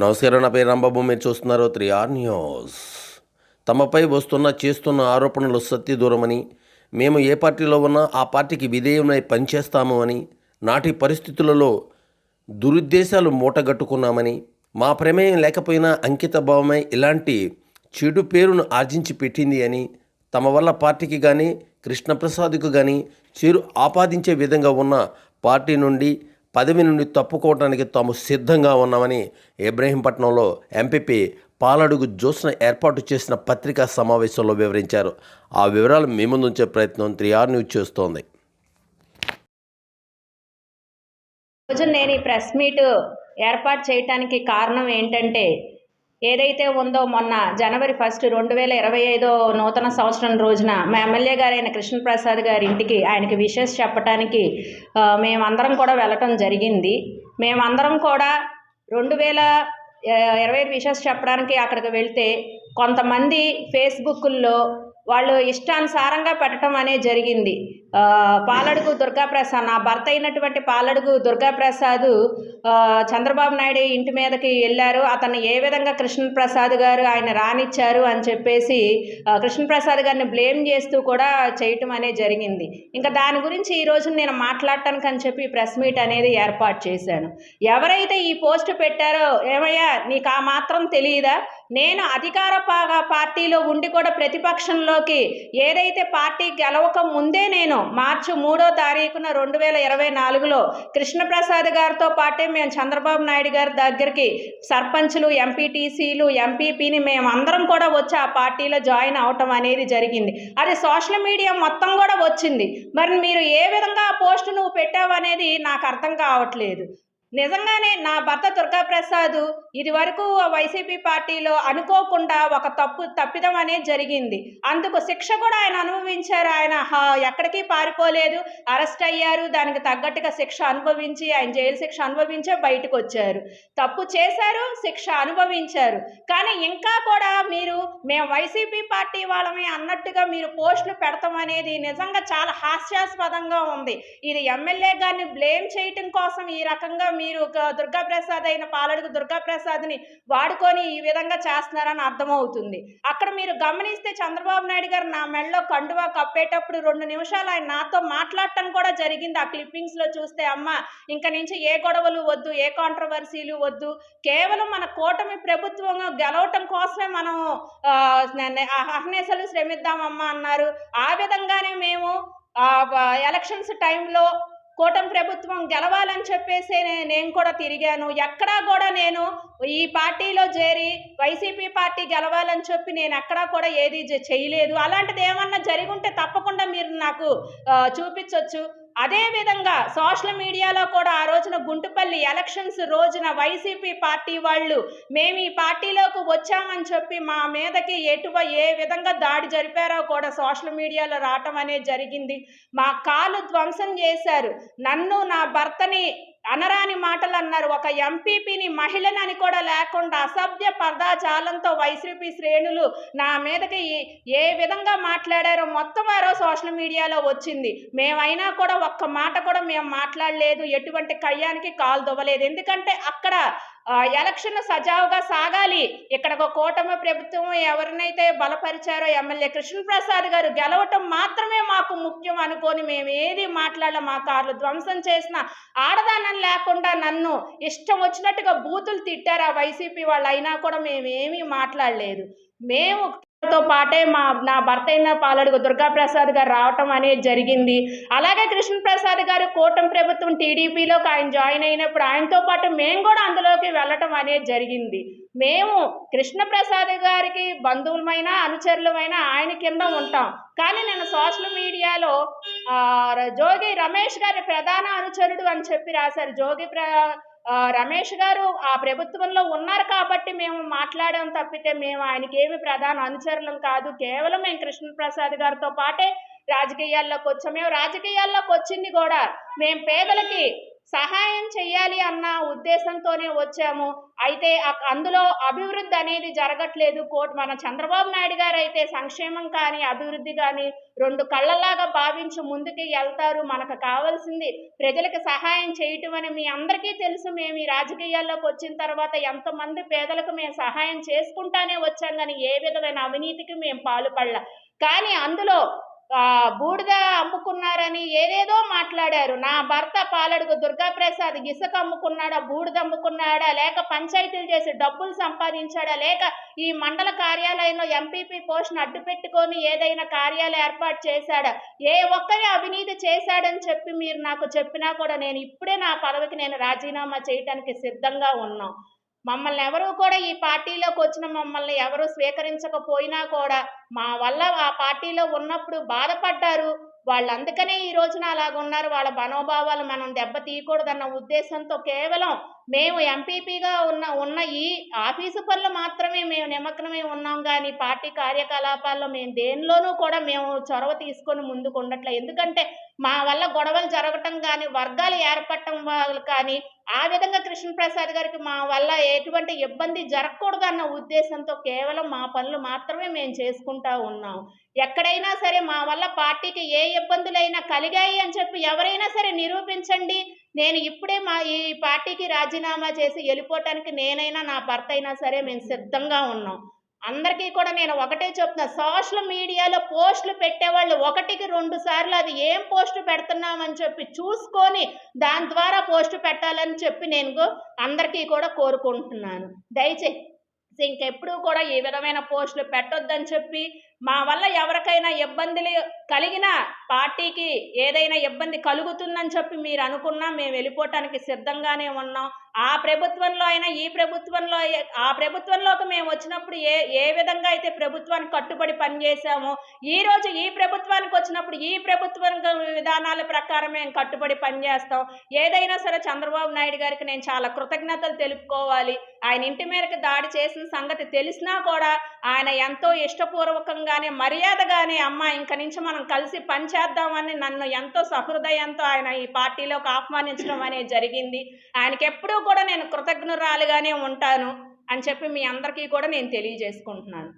నమస్కారం నా పేరు రాంబాబు మీరు చూస్తున్నారు త్రీ ఆర్ న్యూస్. తమపై వస్తున్న చేస్తున్న ఆరోపణలు సత్య దూరమని మేము ఏ పార్టీలో ఉన్నా ఆ పార్టీకి విధేయమై పనిచేస్తాము అని నాటి పరిస్థితులలో దురుద్దేశాలు మూటగట్టుకున్నామని మా ప్రమేయం లేకపోయినా అంకిత భావమై ఇలాంటి చెడు పేరును ఆర్జించి పెట్టింది అని తమ వల్ల పార్టీకి కానీ కృష్ణప్రసాద్కు కానీ చేరు ఆపాదించే విధంగా ఉన్న పార్టీ నుండి పదవి నుండి తప్పుకోవడానికి తాము సిద్ధంగా ఉన్నామని ఇబ్రహీంపట్నంలో ఎంపీపీ పాలడుగు జోస్న ఏర్పాటు చేసిన పత్రికా సమావేశంలో వివరించారు. ఆ వివరాలు మీ ముందుంచే ప్రయత్నం త్రిఆర్ న్యూస్ చేస్తోంది. రోజు నేను ఈ ప్రెస్ మీట్ ఏర్పాటు చేయటానికి కారణం ఏంటంటే ఏదైతే ఉందో మొన్న జనవరి ఫస్ట్ రెండు వేల ఇరవై ఐదో నూతన సంవత్సరం రోజున మా ఎమ్మెల్యే గారైన కృష్ణప్రసాద్ గారి ఇంటికి ఆయనకి విషెస్ చెప్పడానికి మేమందరం కూడా వెళ్ళటం జరిగింది. మేమందరం కూడా రెండు వేల ఇరవై ఐదు విషెస్ చెప్పడానికి అక్కడికి వెళ్తే కొంతమంది ఫేస్బుక్లో వాళ్ళు ఇష్టానుసారంగా పెట్టడం అనేది జరిగింది. పాలడుగు దుర్గాప్రసాద్ నా భర్త అయినటువంటి పాలడుగు దుర్గాప్రసాద్ చంద్రబాబు నాయుడు ఇంటి మీదకి వెళ్ళారు. అతన్ని ఏ విధంగా కృష్ణప్రసాద్ గారు ఆయన రానిచ్చారు అని చెప్పేసి కృష్ణప్రసాద్ గారిని బ్లేమ్ చేస్తూ కూడా చేయటం అనేది జరిగింది. ఇంకా దాని గురించి ఈ రోజు నేను మాట్లాడటానికి అని చెప్పి ప్రెస్ మీట్ అనేది ఏర్పాటు చేశాను. ఎవరైతే ఈ పోస్ట్ పెట్టారో ఏమయ్యా నీకు ఆ మాత్రం తెలియదా నేను అధికార పార్టీలో ఉండి కూడా ప్రతిపక్షంలోకి ఏదైతే పార్టీ గెలవక ముందే నేను మార్చి మూడో తారీఖున రెండు వేల ఇరవై నాలుగులో కృష్ణప్రసాద్ గారితో పాటే మేము చంద్రబాబు నాయుడు గారి దగ్గరికి సర్పంచ్లు ఎంపీటీసీలు ఎంపీపీని మేము అందరం కూడా వచ్చి ఆ పార్టీలో జాయిన్ అవటం అనేది జరిగింది. అది సోషల్ మీడియా మొత్తం కూడా వచ్చింది. మరి మీరు ఏ విధంగా ఆ పోస్ట్ నువ్వు పెట్టావు అనేది నాకు అర్థం కావట్లేదు. నిజంగానే నా భర్త దుర్గాప్రసాద్ ఇది వరకు వైసీపీ పార్టీలో అనుకోకుండా ఒక తప్పు తప్పిదం అనేది జరిగింది. అందుకు శిక్ష కూడా ఆయన అనుభవించారు. ఆయన హా- ఎక్కడికి పారిపోలేదు. అరెస్ట్ అయ్యారు. దానికి తగ్గట్టుగా శిక్ష అనుభవించి ఆయన జైలు శిక్ష అనుభవించే బయటకు వచ్చారు. తప్పు చేశారు శిక్ష అనుభవించారు. కానీ ఇంకా కూడా మీరు మేము వైసీపీ పార్టీ వాళ్ళమే అన్నట్టుగా మీరు పోస్టులు పెడతాం అనేది నిజంగా చాలా హాస్యాస్పదంగా ఉంది. ఇది ఎమ్మెల్యే గారిని బ్లేమ్ చేయటం కోసం ఈ రకంగా మీరు ఒక దుర్గాప్రసాద్ అయిన పాలడుగు దుర్గాప్రసాద్ని వాడుకొని ఈ విధంగా చేస్తున్నారని అర్థమవుతుంది. అక్కడ మీరు గమనిస్తే చంద్రబాబు నాయుడు గారు నా మెడలో కండువా కప్పేటప్పుడు రెండు నిమిషాలు ఆయన నాతో మాట్లాడటం కూడా జరిగింది. ఆ క్లిప్పింగ్స్లో చూస్తే అమ్మ ఇంక నుంచి ఏ గొడవలు వద్దు ఏ కాంట్రవర్సీలు వద్దు కేవలం మన కూటమి ప్రభుత్వం గెలవటం కోసమే మనం అహ్నేసలు శ్రమిద్దామమ్మా అన్నారు. ఆ విధంగానే మేము ఎలక్షన్స్ టైంలో కూటమి ప్రభుత్వం గెలవాలని చెప్పేసి నేను కూడా తిరిగాను. ఎక్కడా కూడా నేను ఈ పార్టీలో చేరి వైసీపీ పార్టీ గెలవాలని చెప్పి నేను ఎక్కడా కూడా ఏది చేయలేదు. అలాంటిది ఏమన్నా జరిగి ఉంటే తప్పకుండా మీరు నాకు చూపించవచ్చు అదే విధంగా సోషల్ మీడియాలో కూడా ఆ రోజున గుంటుపల్లి ఎలక్షన్స్ రోజున వైసీపీ పార్టీ వాళ్ళు మేము ఈ పార్టీలోకి వచ్చామని చెప్పి మా మీదకి ఎటువ ఏ విధంగా దాడి జరిపారో కూడా సోషల్ మీడియాలో రావటం అనేది జరిగింది. మా కాలు ధ్వంసం చేశారు. నన్ను నా భర్తని అనరాని మాటలు అన్నారు ఒక ఎంపీపీని మహిళనని కూడా లేకుండా అసభ్య పదాజాలంతో వైసీపీ శ్రేణులు నా మీదకి ఏ- విధంగా మాట్లాడారో మొత్తం ఆ సోషల్ మీడియాలో వచ్చింది. మేమైనా కూడా ఒక్క మాట కూడా మేము మాట్లాడలేదు. ఎటువంటి కయ్యానికి కాలు దువ్వలేదు. ఎందుకంటే అక్కడ ఎలక్షన్ సజావుగా సాగాలి. ఇక్కడ ఒక కూటమి ప్రభుత్వం ఎవరినైతే బలపరిచారో ఎమ్మెల్యే కృష్ణప్రసాద్ గారు గెలవటం మాత్రమే మాకు ముఖ్యం అనుకొని మేము ఏది మాట్లాడలే. మా కార్లు ధ్వంసం చేసిన ఆడదానం లేకుండా నన్ను ఇష్టం వచ్చినట్టుగా బూతులు తిట్టారు ఆ వైసీపీ వాళ్ళు అయినా కూడా మేమేమీ మాట్లాడలేదు. మేము తో పాటే మా నా భర్త అయిన పాలడుగు దుర్గాప్రసాద్ గారు రావటం అనేది జరిగింది. అలాగే కృష్ణప్రసాద్ గారు కూటమి ప్రభుత్వం టీడీపీలోకి ఆయన జాయిన్ అయినప్పుడు ఆయనతో పాటు మేము కూడా అందులోకి వెళ్ళటం అనేది జరిగింది. మేము కృష్ణప్రసాద్ గారికి బంధువులమైన అనుచరులమైన ఆయన కింద ఉంటాం. కానీ నేను సోషల్ మీడియాలో జోగి రమేష్ గారి ప్రధాన అనుచరుడు అని చెప్పి రాశారు. జోగి ప్ర రమేష్ గారు ఆ ప్రభుత్వంలో ఉన్నారు కాబట్టి మేము మాట్లాడాం తప్పితే మేము ఆయనకి ఏమి ప్రధాన అనుచరులం కాదు. కేవలం మేము కృష్ణప్రసాద్ గారితో పాటే రాజకీయాల్లోకి వచ్చాం. మేము రాజకీయాల్లోకి వచ్చింది కూడా మేము పేదలకి సహాయం చెయ్యాలి అన్న ఉద్దేశంతోనే వచ్చాము. అయితే అందులో అభివృద్ధి అనేది జరగట్లేదు. కోర్టు మన చంద్రబాబు నాయుడు గారు అయితే సంక్షేమం కానీ అభివృద్ధి కానీ రెండు కళ్ళలాగా భావించి ముందుకు వెళ్తారు మనకు కావాల్సింది ప్రజలకు సహాయం చేయటం అని మీ అందరికీ తెలుసు. మేము ఈ రాజకీయాల్లోకి వచ్చిన తర్వాత ఎంతమంది పేదలకు మేము సహాయం చేసుకుంటానే వచ్చాం. కానీ ఏ విధమైన అవినీతికి మేము పాల్పడలా. కానీ అందులో బూడిద అమ్ముకున్నారని ఏదేదో మాట్లాడారు. నా భర్త పాలడుగు దుర్గాప్రసాద్ ఇసుక అమ్ముకున్నాడా బూడిద అమ్ముకున్నాడా లేక పంచాయతీలు చేసి డబ్బులు సంపాదించాడా లేక ఈ మండల కార్యాలయంలో ఎంపీపీ పోస్ట్ను అడ్డు పెట్టుకొని ఏదైనా కార్యాలయం ఏర్పాటు చేశాడా? ఏ ఒక్కరి అవినీతి చేశాడని చెప్పి మీరు నాకు చెప్పినా కూడా నేను ఇప్పుడే నా పదవికి నేను రాజీనామా చేయటానికి సిద్ధంగా ఉన్నాం. మమ్మల్ని ఎవరు కూడా ఈ పార్టీలోకి వచ్చిన మమ్మల్ని ఎవరు స్వీకరించకపోయినా కూడా మా వల్ల ఆ పార్టీలో ఉన్నప్పుడు బాధపడ్డారు. వాళ్ళు అందుకనే ఈ రోజున అలాగున్నారు. వాళ్ళ మనోభావాలు మనం దెబ్బ తీయకూడదన్న ఉద్దేశంతో కేవలం మేము ఎంపీపీగా ఉన్న ఉన్న ఈ ఆఫీసు పనులు మాత్రమే మేము నిమగ్నమై ఉన్నాం కానీ పార్టీ కార్యకలాపాల్లో మేము దేనిలోనూ కూడా మేము చొరవ తీసుకొని ముందుకు ఉండట్లే. ఎందుకంటే మా వల్ల గొడవలు జరగటం కానీ వర్గాలు ఏర్పడటం వాళ్ళు కానీ ఆ విధంగా కృష్ణప్రసాద్ గారికి మా వల్ల ఎటువంటి ఇబ్బంది జరగకూడదు అన్న ఉద్దేశంతో కేవలం మా పనులు మాత్రమే మేము చేసుకుంటా ఉన్నాం. ఎక్కడైనా సరే మా వల్ల పార్టీకి ఏ ఇబ్బందులైనా కలిగాయి అని చెప్పి ఎవరైనా సరే నిరూపించండి. నేను ఇప్పుడే మా ఈ పార్టీకి రాజీనామా చేసి వెళ్ళిపోవటానికి నేనైనా నా భర్త అయినా సరే మేము సిద్ధంగా ఉన్నాం. అందరికీ కూడా నేను ఒకటే చెప్తున్నా సోషల్ మీడియాలో పోస్టులు పెట్టేవాళ్ళు ఒకటికి రెండు సార్లు అది ఏం పోస్టు పెడుతున్నామని చెప్పి చూసుకొని దాని ద్వారా పోస్ట్ పెట్టాలని చెప్పి నేను అందరికీ కూడా కోరుకుంటున్నాను. దయచేసి ఇంకెప్పుడు కూడా ఈ విధమైన పోస్టులు పెట్టొద్దని చెప్పి మా వల్ల ఎవరికైనా ఇబ్బందులు కలిగిన పార్టీకి ఏదైనా ఇబ్బంది కలుగుతుందని చెప్పి మీరు అనుకున్నా మేము వెళ్ళిపోవటానికి సిద్ధంగానే ఉన్నాం. ఆ ప్రభుత్వంలో అయినా ఈ ప్రభుత్వంలో ఆ ప్రభుత్వంలోకి మేము వచ్చినప్పుడు ఏ ఏ విధంగా అయితే ప్రభుత్వానికి కట్టుబడి పనిచేసామో ఈ రోజు ఈ ప్రభుత్వానికి వచ్చినప్పుడు ఈ ప్రభుత్వం విధానాల ప్రకారం మేము కట్టుబడి పనిచేస్తాం ఏదైనా సరే చంద్రబాబు నాయుడు గారికి నేను చాలా కృతజ్ఞతలు తెలుపుకోవాలి. ఆయన ఇంటి మేరకు దాడి చేసిన సంగతి తెలిసినా కూడా ఆయన ఎంతో ఇష్టపూర్వకంగానే మర్యాదగానే అమ్మ ఇంక నుంచి మనం కలిసి పనిచేద్దామని నన్ను ఎంతో సహృదయంతో ఆయన ఈ పార్టీలోకి ఆహ్వానించడం అనేది జరిగింది. ఆయనకి ఎప్పుడూ కూడా నేను కృతజ్ఞురాలుగానే ఉంటాను అని చెప్పి మీ అందరికీ కూడా నేను తెలియజేసుకుంటున్నాను.